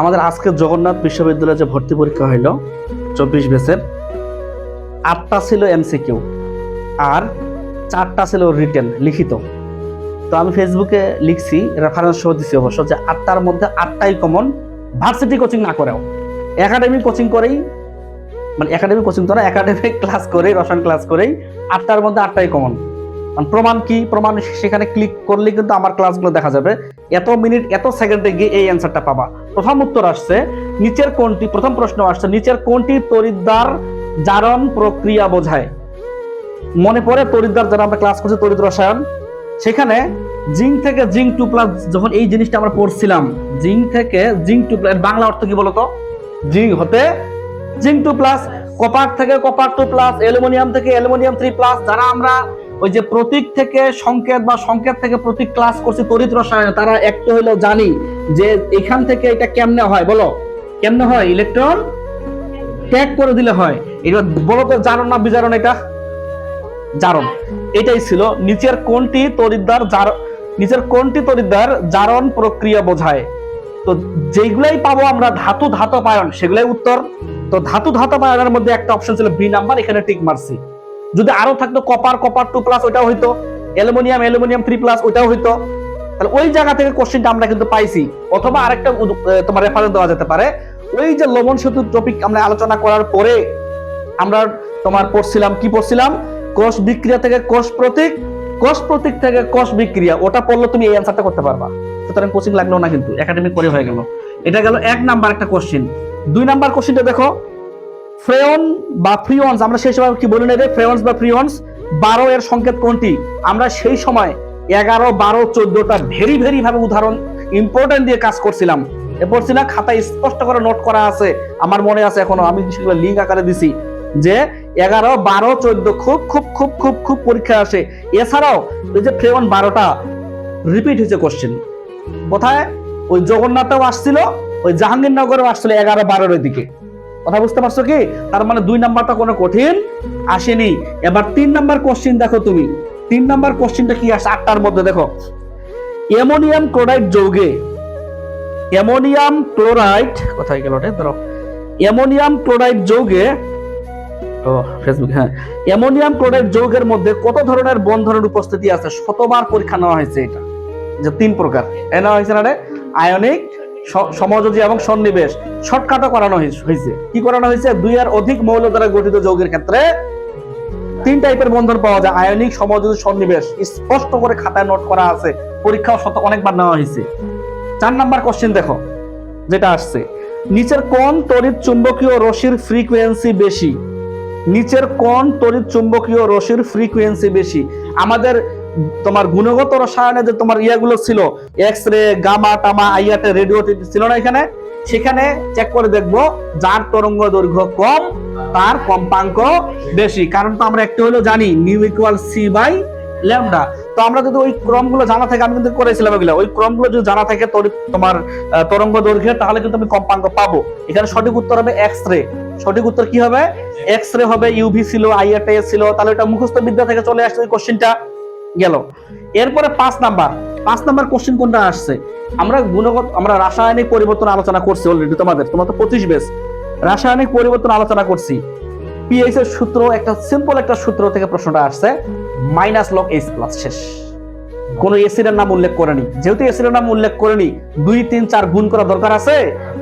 আমাদের আজকে জগন্নাথ বিশ্ববিদ্যালয়ে যে ভর্তি পরীক্ষা হইল, চব্বিশ বেসের আটটা ছিল এমসিকিউ আর চারটা ছিল রিটেন লিখিত। তো আমি ফেসবুকে লিখছি রেফারেন্স সহ দিছি অবশ্য যে আটটার মধ্যে আটটাই কমন ভার্সিটি কোচিং না করেও। একাডেমি কোচিং করেই মানে একাডেমি কোচিং তো না ক্লাস করেই, রসায়ন ক্লাস করেই, আটটার মধ্যে আটটাই কমন মানে প্রমাণ কি? প্রমাণ সেখানে ক্লিক করলে কিন্তু আমার ক্লাসগুলো দেখা যাবে। এত মিনিট এত সেকেন্ডে গিয়ে এই অ্যান্সারটা পাবা। প্রথম উত্তর আসছে, নিচের কোনটি, প্রথম প্রশ্ন আসছে, নিচের কোনটি তরিদ্দার জারণ প্রক্রিয়া বোঝায়? মনে পড়ে তরিদ্দার যারা আমরা ক্লাস করছি, তরিদ রসায়ন। সেখানে জিঙ্ক থেকে জিঙ্ক টু প্লাস যখন এই জিনিসটা আমরা পড়ছিলাম, জিঙ্ক থেকে জিঙ্ক টু প্লাস বাংলা অর্থ কি বলতো? জিঙ্ক হতে জিঙ্ক টু প্লাস কপার থেকে কপার টু প্লাস অ্যালুমিনিয়াম থেকে অ্যালুমিনিয়াম থ্রি প্লাস যারা আমরা ওই যে প্রতীক থেকে সংকেত বা সংকেত থেকে প্রতীক ক্লাস করছি তড়িৎ রসায়ন, তারা একটু হলেও জানি যে এখান থেকে এটা কেমনে হয়, বলো। কেমনে হয়? ইলেকট্রন ত্যাগ করে দিলে হয়। এবার বলো তো জানো না বিজারণ এটা? জারণ। এটাই ছিল। নিচের কোনটি তরিদ্দার জার নিচের কোনটি তরিদ্দার জারণ প্রক্রিয়া বোঝায়? তো যেগুলাই পাবো আমরা ধাতু ধাতপায়ন, সেগুলাই উত্তর। তো ধাতু ধাতপায়নের মধ্যে একটা অপশন ছিল বি নাম্বার এখানে টিক মারছি। যদি আরও থাকতো কপার কপার টু প্লাস ওইটাও হইতো অ্যালুমিনিয়াম অ্যালুমিনিয়াম থ্রি প্লাস ওইটাও হইতো, তাহলে ওই জায়গা থেকে কোশ্চেনটা আমরা কিন্তু পাইছি। অথবা আরেকটা তোমার রেফারেন্স দেওয়া যেতে পারে। ওই যে লবণ সেতু টপিক আমরা আলোচনা করার পরে আমরা তোমার পড়ছিলাম, কি পড়ছিলাম? কোষ বিক্রিয়া থেকে কোষ প্রতীক কোষ প্রতীক থেকে কোষ বিক্রিয়া। ওটা পড়লে তুমি এই অ্যান্সারটা করতে পারবা। সুতরাং কোচিং লাগল না কিন্তু একাডেমিক করে হয়ে গেল। এটা গেল এক নাম্বার একটা কোশ্চেন দুই নাম্বার কোশ্চেনটা দেখো। ফ্রেয়ন বা ফ্রিয়ন্স, আমরা সেই সময় কি বলি না রে ফ্রেয়ন্স বা ফ্রিয়ন্স, বারো এর সংকেত কোনটি? আমরা সেই সময় এগারো, বারো, চোদ্দটা ভেরি ভেরি ভাবে উদাহরণ ইম্পর্টেন্ট দিয়ে কাজ করছিলাম। এ পড়ছি না খাতায় স্পষ্ট করে নোট করা আছে। আমার মনে আছে এখনও, আমি সেগুলো লিঙ্ক আকারে দিছি যে এগারো, বারো, চোদ্দ খুব খুব খুব খুব খুব পরীক্ষা আসে। এছাড়াও ওই যে ফ্রেয়ন বারোটা রিপিট হয়েছে কোশ্চেন কোথায়? ওই জগন্নাথেও আসছিল, ওই জাহাঙ্গীরনগরেও আসছিল এগারো, বারোর দিকে কথা বুঝতে পারছ কি? তার মানে দুই নাম্বারটা কোনো কঠিন আসেনি। এবার তিন নাম্বার কোশ্চিন দেখো তুমি। তিন নাম্বার কোশ্চিনটা কি আসে? আটটার মধ্যে দেখো। অ্যামোনিয়াম ক্লোরাইড যৌগে। অ্যামোনিয়াম ক্লোরাইড, কোথায় গেল ধরো। অ্যামোনিয়াম ক্লোরাইড যৌগে, ও ফেসবুক হ্যাঁ। অ্যামোনিয়াম ক্লোরাইড যৌগের মধ্যে কত ধরনের বন্ধনের উপস্থিতি আছে? শতবার পরীক্ষা নেওয়া হয়েছে এটা। যে তিন প্রকার। এ নেওয়া হয়েছে না রে? আয়নিক সমযোজী এবং সন্নিবেশ। শর্টকাটও করানো হয়েছে। কি করানো হয়েছে দুই আর অধিক মৌল দ্বারা গঠিত যৌগের ক্ষেত্রে তিন টাইপের বন্ধন পাওয়া যায়। আয়নিক, সমযোজী, সন্নিবেশ। স্পষ্ট করে খাতায় নোট করা আছে। পরীক্ষাও শত অনেকবার নেওয়া হয়েছে চার নাম্বার কোশ্চেন দেখো, যেটা আসছে। নিচের কোন তড়িৎ চুম্বকীয় রশির ফ্রিকোয়েন্সি বেশি। নিচের কোন তড়িৎ চুম্বকীয় রশির ফ্রিকোয়েন্সি বেশি। আমাদের তোমার গুণগত রসায়নে যে তোমার ইয়াগুলো ছিল এক্স রে গামা টামা আইয়াটে রেডিও ছিল না এখানে? সেখানে চেক করে দেখব, যার তরঙ্গ দৈর্ঘ্য কম, তার কম্পাঙ্ক বেশি। কারণ তো আমরা একটু হলেও জানি nu equal c by lambda তো আমরা যদি ওই ক্রমগুলো জানা থাকে, আমি কিন্তু করেছিলাম এগুলো। ওই ক্রমগুলো যদি জানা থাকে তোমার তরঙ্গ দৈর্ঘ্য, তাহলে কিন্তু আমি কম্পাঙ্ক পাবো। এখানে সঠিক উত্তর হবে এক্স রে সঠিক উত্তর কি হবে? এক্স রে হবে ইউভি ছিল আইআরটি ছিল। তাহলে এটা মুখস্থ বিদ্যা থেকে চলে আসছে ওই কোশ্চেনটা গেল। এরপরে পাঁচ নাম্বার। পাঁচ নাম্বার কোশ্চেন কোনটা আসছে? আমরা গুণগত আমরা রাসায়নিক পরিবর্তন আলোচনা করছি অলরেডি তোমাদের। তোমার তো পঁচিশ বেস রাসায়নিক পরিবর্তন আলোচনা করছি। পিএইচ এর সূত্র একটা সিম্পল একটা সূত্র থেকে প্রশ্নটা আসছে। মাইনাস এইচ প্লাস শেষ। কোন নাম উল্লেখ করেনি। যেহেতু নাম উল্লেখ করেনি, দুই, তিন, চার গুণ করা দরকার আছে?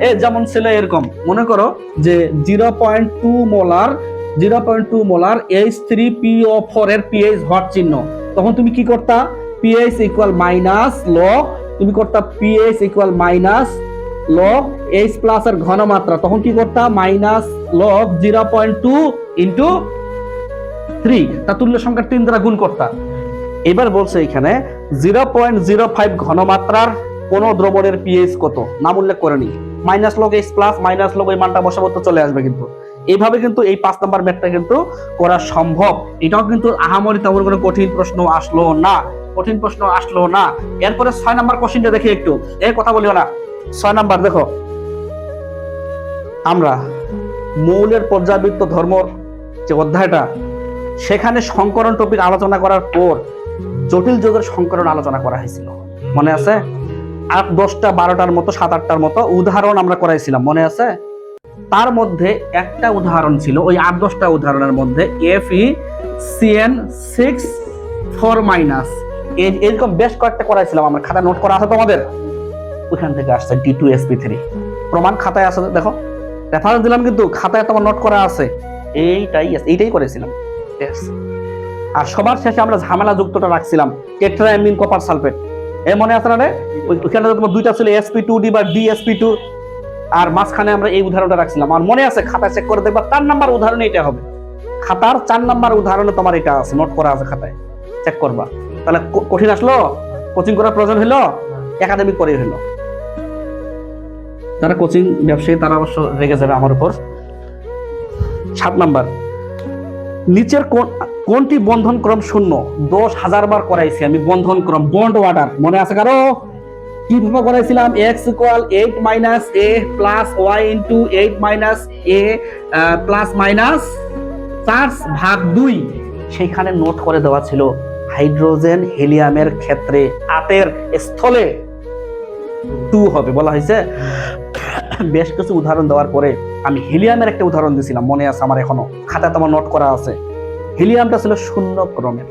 এ যেমন ছিল এরকম। মনে করো যে zero point two molar zero point two molar H three PO four এর পিএইচ হট চিহ্ন। তখন তুমি কি করতা? পিএইচ ইকুয়াল মাইনাস লগ তুমি করতা pH equal minus log H plus এর ঘনমাত্রা। তখন কি করতা? Minus log zero point two into three তা তুল্য সংখ্যার তিন দ্বারা গুণ করতা। এবার বলছে এখানে জিরো পয়েন্ট জিরো ফাইভ ঘনমাত্রার কোন দ্রবণের পিএইচ কত? নাম উল্লেখ করেনি minus log H plus minus log ওই মানটা বসাবো তো চলে আসবে কিন্তু। এইভাবে কিন্তু এই পাঁচ নাম্বার ম্যাথটা কিন্তু করা সম্ভব। এটাও কিন্তু আহামরি তেমন কোনো কঠিন প্রশ্ন আসলো না। কঠিন প্রশ্ন আসলো না। এরপরে ছয় নাম্বার কোশ্চেনটা দেখি একটু। এই কথা বলিও না। ছয় নাম্বার, দেখো। আমরা মৌলের পর্যাবৃত্ত ধর্ম যে অধ্যায়টা, সেখানে সংকরণ টপিক আলোচনা করার পর জটিল যোগের সংকরণ আলোচনা করা হয়েছিল। মনে আছে? আট, দশটা, বারোটার মতো, সাত, আটটার মতো উদাহরণ আমরা করাইছিলাম। মনে আছে? তার মধ্যে একটা উদাহরণ ছিল, ওই আট দশটা উদাহরণের মধ্যে F E CN six four minus এরকম বেশ কয়েকটা করাইছিলাম আমরা। খাতা নোট করা আছে তোমাদের? ওইখান থেকে আসছে ডি টু এসপি থ্রি প্রমাণ খাতায় আছে, দেখো। রেফারেন্স দিলাম কিন্তু, খাতায় তোমার নোট করা আছে। এইটাই এইটাই করেছিলাম। আর সবার শেষে আমরা ঝামেলা যুক্তটা রাখছিলাম টেট্রাঅ্যামিন কপার সালফেট এ মনে আছে না রে? ওইখানে তোমার দুইটা ছিল এসপি টু ডি বা ডিএসপি টু আর মাঝখানে আমরা এই উদাহরণটা রাখছিলাম। আর মনে আছে খাতা চেক করে দেখবা, চার নাম্বার উদাহরণ এটা হবে। খাতার চার নাম্বার উদাহরণে তোমার এটা আছে নোট করা আছে খাতায়। চেক করবা। তাহলে কঠিন আসলো? কোচিং করার প্রয়োজন হলো একাডেমিক পরে হলো যারা কোচিং ব্যবসায়ী, তারা অবশ্য রেগে যাবে আমার উপর। সাত নাম্বার। নিচের কোন কোনটি বন্ধন ক্রম শূন্য? দশ হাজার বার করাইছি আমি বন্ধন ক্রম বন্ড ওয়াটার মনে আছে কারও? কীভাবে করাইছিলাম? X equal eight minus A plus Y into eight minus A plus minus চার ভাগ দুই। সেখানে নোট করে দেওয়া ছিল হাইড্রোজেন হিলিয়ামের ক্ষেত্রে আটের স্থলে টু হবে বলা হয়েছে। বেশ কিছু উদাহরণ দেওয়ার পরে আমি হিলিয়ামের একটা উদাহরণ দিয়েছিলাম মনে আছে আমার এখনও। খাতা তোমার নোট করা আছে। হিলিয়ামটা ছিল শূন্য ক্রমের।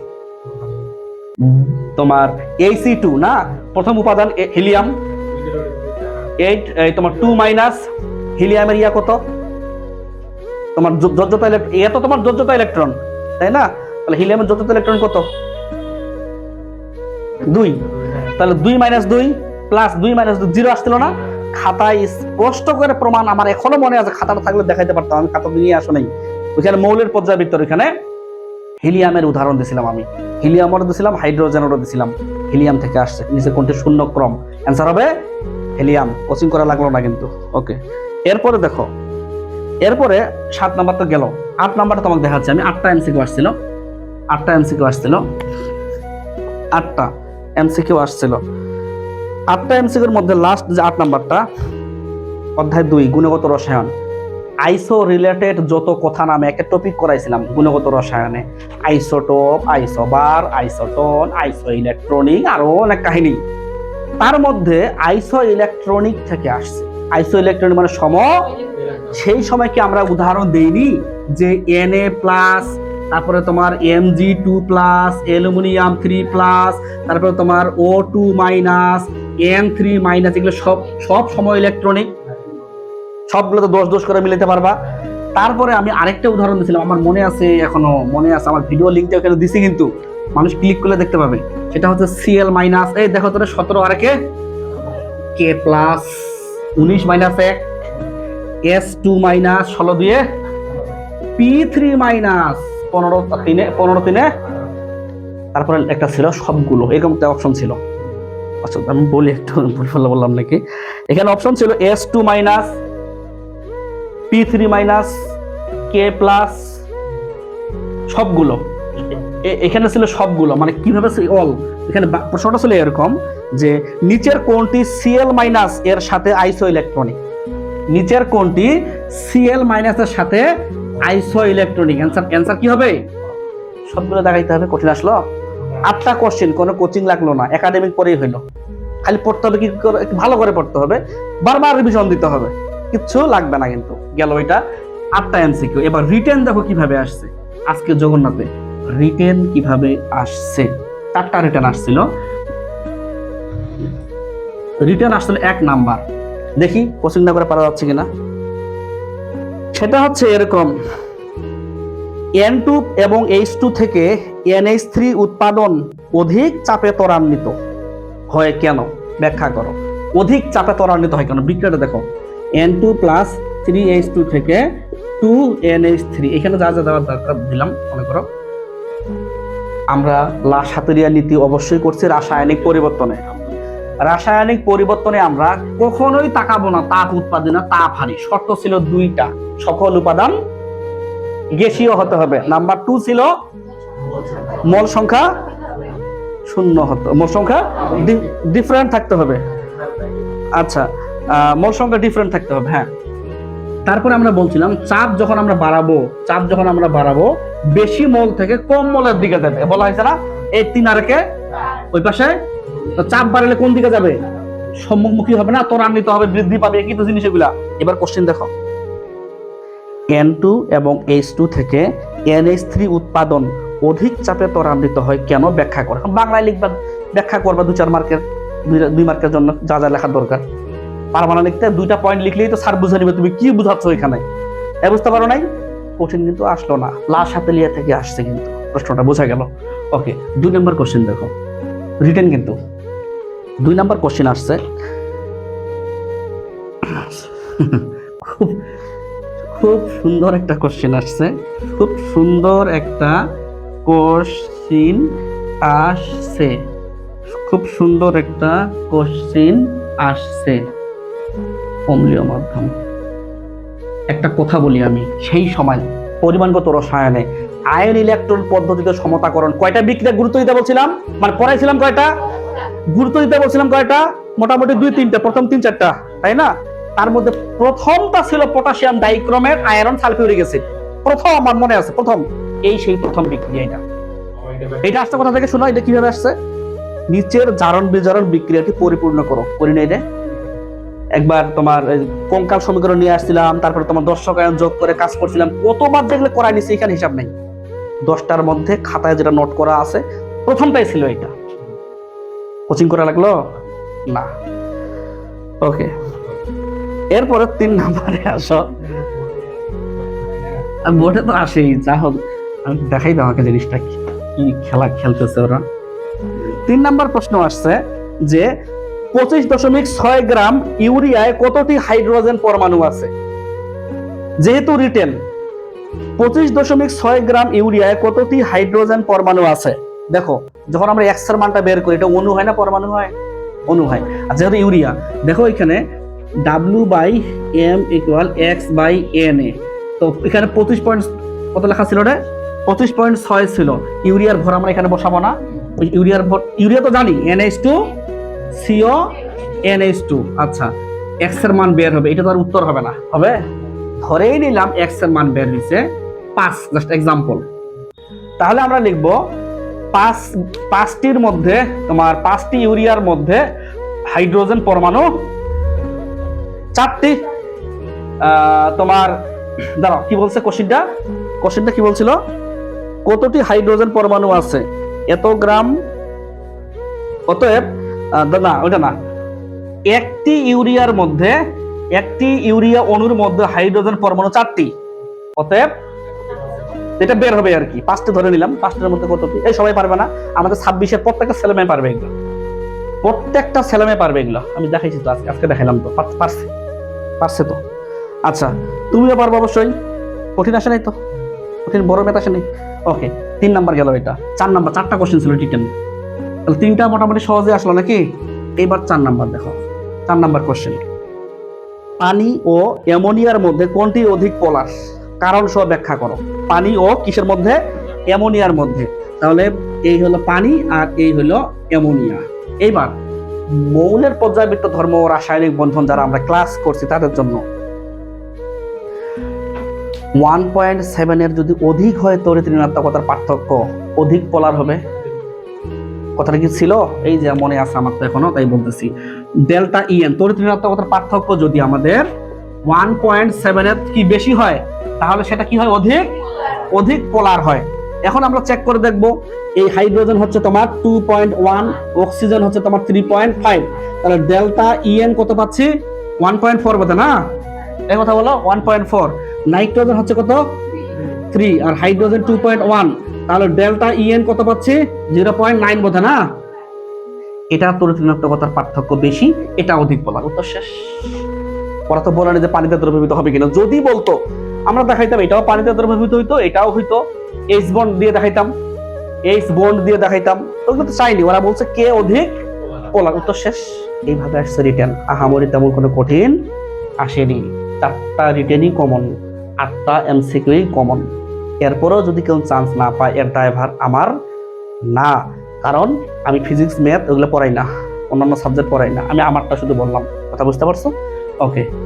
তোমার এইসি টু না? প্রথম উপাদান হিলিয়াম এইট এই তোমার টু মাইনাস হিলিয়ামের ইয়া কত? তোমার যোজ্যতা ইলেকট্রন ইয়া তো তোমার যোজ্যতা ইলেকট্রন তাই না? তাহলে হিলিয়ামের যোজ্যতা ইলেকট্রন কত? দুই। তাহলে দুই মাইনাস দুই প্লাস দুই মাইনাস দুই জিরো আসছিল না? খাতায় স্পষ্ট করে প্রমাণ আমার এখনও মনে আছে, খাতাটা থাকলে দেখাইতে পারতাম, আমি খাতা নিয়ে আসো নাই। ওইখানে মৌলের পর্যাবৃত্তর ওইখানে হিলিয়ামের উদাহরণ দিছিলাম আমি। হিলিয়ামও দিছিলাম, হাইড্রোজেনেরও দিছিলাম। হিলিয়াম থেকে আসছে, নিচে কোনটি শূন্য ক্রম অ্যান্সার হবে? হিলিয়াম। কোচিং করা লাগল না কিন্তু। ওকে এরপরে দেখো, এরপরে সাত নাম্বার তো গেল। আট নাম্বারটা তোমাকে দেখাচ্ছি আমি। আটটা এমসিকিউ আসছিল। আটটা এমসিকিউ আসছিল। আটটা এমসিকিউ আসছিল। আটটা এমসিকিউর মধ্যে লাস্ট যে আট নাম্বারটা, অধ্যায় দুই, গুণগত রসায়ন। আইসো রিলেটেড যত কথা নামে একটা টপিক করাইছিলাম, গুণগত রসায়নে। Isotope, isobar, isotone isoelectronic আরও অনেক কাহিনী। তার মধ্যে আইসো ইলেকট্রনিক থেকে আসছে। আইসো ইলেকট্রনিক মানে সম? সেই সময় কি আমরা উদাহরণ দেইনি যে এন এ প্লাস তারপরে তোমার M G two plus aluminium three plus তারপরে তোমার O two minus N three minus এগুলো সব সব সময় ইলেকট্রনিক সবগুলো তো দোষ দোষ করে মিলাতে পারবা। তারপরে আমি আরেকটা উদাহরণ দিয়েছিলাম আমার মনে আছে, এখনও মনে আছে, আমার ভিডিও লিঙ্কটা ওখানে দিছি কিন্তু, মানুষ ক্লিক করলে দেখতে পাবে। সেটা হচ্ছে সিএল মাইনাস এই দেখো তোরা সতেরো আর কে কে প্লাস উনিশ মাইনাস এক এস টু মাইনাস ষোলো দিয়ে পি থ্রি মাইনাস পনেরো তিনে পনেরো তিনে, তারপরে একটা ছিল সবগুলো, এরকম একটা অপশন ছিল। আচ্ছা আমি বলি একটু, ভালো বললাম নাকি? এখানে অপশন ছিল S two minus P three minus K plus সবগুলো। এখানে ছিল সবগুলো মানে কীভাবে অল এখানে প্রশ্নটা ছিল এরকম যে নিচের কোনটি সিএল মাইনাস এর সাথে আইসো ইলেকট্রনিক নিচের কোনটি সিএল মাইনাসের সাথে আইসো ইলেকট্রনিক অ্যান্সার অ্যান্সার কি হবে? সবগুলো দেখাইতে হবে, কঠিন আসলো। আটটা কোশ্চেন কোনো কোচিং লাগল না একাডেমিক পরেই হইল। খালি পড়তে হবে কি করে ভালো করে পড়তে হবে। বারবার রিভিশন দিতে হবে। কিচ্ছু লাগবে না কিন্তু। গেল এটা আটটা এমসিকিউ। এবার রিটেন দেখো কীভাবে আসছে। আজকে জগন্নাথে রিটেন কীভাবে আসছে? চারটা রিটেন আসছিল। রিটেন আসছিল এক নাম্বার। দেখি কোচিং না করে পারা যাচ্ছে কিনা। সেটা হচ্ছে এরকম এন টু এবং এইচ টু থেকে এন এইচ থ্রি উৎপাদন অধিক চাপে ত্বরান্বিত হয় কেন? ব্যাখ্যা করো। অধিক চাপে ত্বরান্বিত হয় কেন? বিক্রিয়াটা দেখো। N two plus three H two থেকে টু এন এইচ থ্রি এখানে যা যা দেওয়ার দরকার দিলাম, মনে করো। আমরা লা সাতেরিয়া নীতি অবশ্যই করছি, রাসায়নিক পরিবর্তনে। রাসায়নিক পরিবর্তনে আমরা কখনোই তাকাবো না, তাপ উৎপাদনে তাপ হারি শর্ত ছিল দুইটা, সকল উপাদান গ্যাসীয় হতে হবে। নাম্বার টু ছিল মল সংখ্যা শূন্য হতে মল সংখ্যা ডিফারেন্ট থাকতে হবে। আচ্ছা মোল সংখ্যা ডিফারেন্ট থাকতে হবে হ্যাঁ। তারপরে আমরা বলছিলাম, চাপ যখন আমরা বাড়াবো, চাপ যখন আমরা বাড়াবো, বেশি মোল থেকে কম মোলের দিকে যাবে। বলা হয়েছে না? এই তিন আরেকে ওই পাশে? চাপ বাড়ালে কোন দিকে যাবে? সম্মুখী হবে না? ত্বরান্বিত হবে, বৃদ্ধি পাবে একই তো জিনিস এগুলা এবার কোশ্চেন দেখো। এন টু এবং এইচ টু থেকে এন এইচ থ্রি উৎপাদন অধিক চাপে ত্বরান্বিত হয় কেন? ব্যাখ্যা করে। বাংলায় লিখবা, ব্যাখ্যা করবা দু চার মার্কের দুই মার্কের জন্য যা যা লেখার দরকার। পারবা লিখতে, দুইটা পয়েন্ট লিখলেই তো স্যার বুঝে নিবে তুমি কি বুঝাচ্ছ এখানে। এ বুঝতে পারো নাই? কঠিন কিন্তু আসলো না। লাশ হাতে লিয়া থেকে আসছে কিন্তু। প্রশ্নটা বোঝা গেল। ওকে দুই নম্বর কোশ্চেন দেখো। রিটেন কিন্তু। দুই নম্বর কোশ্চেন আসছে। খুব খুব সুন্দর একটা কোশ্চেন আসছে। খুব সুন্দর একটা কোশ্চিন আসছে। খুব সুন্দর একটা কোশ্চিন আসছে। অম্লীয় মাধ্যম। একটা কথা বলি আমি, সেই সময় পরিমাণগত রসায়নে আয়ন ইলেকট্রন পদ্ধতিতে সমতাকরণ কয়টা বিক্রিয়া গুরুত্ব দিতে বলছিলাম? মানে পড়াইছিলাম কয়টা? গুরুত্ব দিতে বলছিলাম কয়টা? মোটামুটি দুই, তিনটা, প্রথম তিন, চারটা, তাই না? তার মধ্যে প্রথমটা ছিল potassium dichromate iron sulphuric acid প্রথম আমার মনে আছে, প্রথম। এই সেই প্রথম বিক্রিয়া এটা। এটা আসতে কথা থেকে শোনো? এটা কীভাবে আসছে? নিচের জারণ বিজারণ বিক্রিয়াটি পরিপূর্ণ করো। করি নাই রে একবার তোমার কঙ্কাল সমীকরণ নিয়ে আসছিলাম, তারপরে তোমার দর্শক আয়ন যোগ করে কাজ করছিলাম, কতবার যেগুলো করাই নিছি এখানে হিসাব নেই। দশটার মধ্যে খাতায় যেটা নোট করা আছে, প্রথমটাই ছিল এটা কোচিং করা লাগল? না। ওকে এরপরে তিন নাম্বারে আসো। বোর্ডে তো আসেই, যা হোক। আমি দেখাই দাও আমাকে জিনিসটা কি খেলা খেলতেছে ওরা। তিন নাম্বার প্রশ্ন আসছে যে পঁচিশ দশমিক ছয় গ্রাম ইউরিয়ায় কতটি হাইড্রোজেন পরমাণু আছে? যেহেতু রিটেন, পঁচিশ দশমিক ছয় গ্রাম ইউরিয়ায় কতটি হাইড্রোজেন পরমাণু আছে? দেখো, যখন আমরা এক্সের মানটা বের করি, এটা অণু হয় না পরমাণু হয়? অণু হয়। আর যেহেতু ইউরিয়া, দেখো এখানে W by M equal X by N A তো এখানে পঁচিশ পয়েন্ট কত লেখা ছিল রে? পঁচিশ পয়েন্ট ছয় ছিল। ইউরিয়ার ভর আমরা এখানে বসাবো না। ইউরিয়ার ভর ইউরিয়া তো জানি N H two CO, NH two. আচ্ছা এক্সের মান বের হবে, এটা তো আর উত্তর হবে না। হবে? ধরেই নিলাম এক্সের মান বের হয়েছে পাঁচ জাস্ট এক্সাম্পল তাহলে আমরা লিখব, পাঁচ, পাঁচটির মধ্যে, তোমার পাঁচটি ইউরিয়ার মধ্যে হাইড্রোজেন পরমাণু, চারটি তোমার, দাঁড়াও, কি বলছে কোশ্চিনটা কোশ্চিনটা কি বলছিল? কতটি হাইড্রোজেন পরমাণু আছে? এত গ্রাম, অতএব না ওটা না। একটি ইউরিয়ার মধ্যে, একটি ইউরিয়া অণুর মধ্যে হাইড্রোজেন পরমাণু চারটি। অতএব, এটা বের হবে আর কি। পাঁচটি ধরে নিলাম। পাঁচটার মধ্যে কতটি এই সবাই পারবে না? আমাদের ছাব্বিশের প্রত্যেকটা ছেলে মেয়ে পারবে এগুলো। প্রত্যেকটা ছেলে মেয়ে পারবে এগুলো। আমি দেখাইছি তো আজকে আজকে দেখাইলাম তো। পারছে। পারছে তো। আচ্ছা তুমিও পারব অবশ্যই। কঠিন আসে নাই তো? কঠিন বড় মেথ আসে নাই? ওকে তিন নাম্বার গেল এটা। চার নাম্বার চারটা কোশ্চেন ছিল টিটেন তাহলে তিনটা মোটামুটি সহজে আসলো নাকি? এবার চার নাম্বার দেখো। চার নাম্বার কোশ্চেন পানি ও অ্যামোনিয়ার মধ্যে কোনটি অধিক পলাশ? কারণ সহ ব্যাখ্যা করো। পানি ও কিসের মধ্যে? অ্যামোনিয়ার মধ্যে। তাহলে এই হলো পানি আর এই হলো অ্যামোনিয়া। এইবার মৌলের পর্যায়বৃত্ত ধর্ম ও রাসায়নিক বন্ধন যারা আমরা ক্লাস করছি তাদের জন্য ওয়ান পয়েন্ট সেভেনের যদি অধিক হয় তড়িৎ ঋণাত্মকতার পার্থক্য, অধিক পলার হবে? কথাটা কি ছিল? এই যে মনে আছে আমার তো এখনও, তাই বলতেছি। ডেল্টা ইএন তড়িৎ ঋণাত্মকতার পার্থক্য যদি আমাদের ওয়ান পয়েন্ট সেভেনের কি বেশি হয়, তাহলে সেটা কি হয়? অধিক? অধিক পোলার হয়। এখন আমরা চেক করে দেখব, এই হাইড্রোজেন হচ্ছে তোমার টু পয়েন্ট ওয়ান অক্সিজেন হচ্ছে তোমার থ্রি পয়েন্ট ফাইভ তাহলে ডেল্টা ইএন কত পাচ্ছি? ওয়ান পয়েন্ট ফোর বোধ না? এই কথা বলো ওয়ান পয়েন্ট ফোর নাইট্রোজেন হচ্ছে কত? থ্রি আর হাইড্রোজেন টু পয়েন্ট ওয়ান তাহলে ডেল্টা ইএন কত পাচ্ছি? জিরো পয়েন্ট নাইন বোধ না? এটা তড়িৎ ঋণাত্মকতার পার্থক্য বেশি এটা অধিক বলার। উত্তর শেষ। ওরা তো বলে না যে পানিতে দ্রবীভূত হবে কিনা। যদি বলতো আমরা দেখাইতাম এটাও পানিতে দ্রবীভূত হইতো এটাও হইতো। এইচ বন্ড দিয়ে দেখাইতাম এইচ বন্ড দিয়ে দেখাইতাম। ওগুলো তো চাইনি ওরা বলছে কে অধিক পোলার উত্তর শেষ। এইভাবে আসছে রিটার্ন আহামরি তেমন কোনো কঠিন আসেনি। চারটা রিটেনই কমন আটটা এমসিকিউই কমন এরপরেও যদি কেউ চান্স না পায়, এর ড্রাইভার আমার না। কারণ আমি ফিজিক্স ম্যাথ ওগুলো পড়াই না, অন্যান্য সাবজেক্ট পড়াই না। আমি আমারটা শুধু বললাম। কথা বুঝতে পারছ? ওকে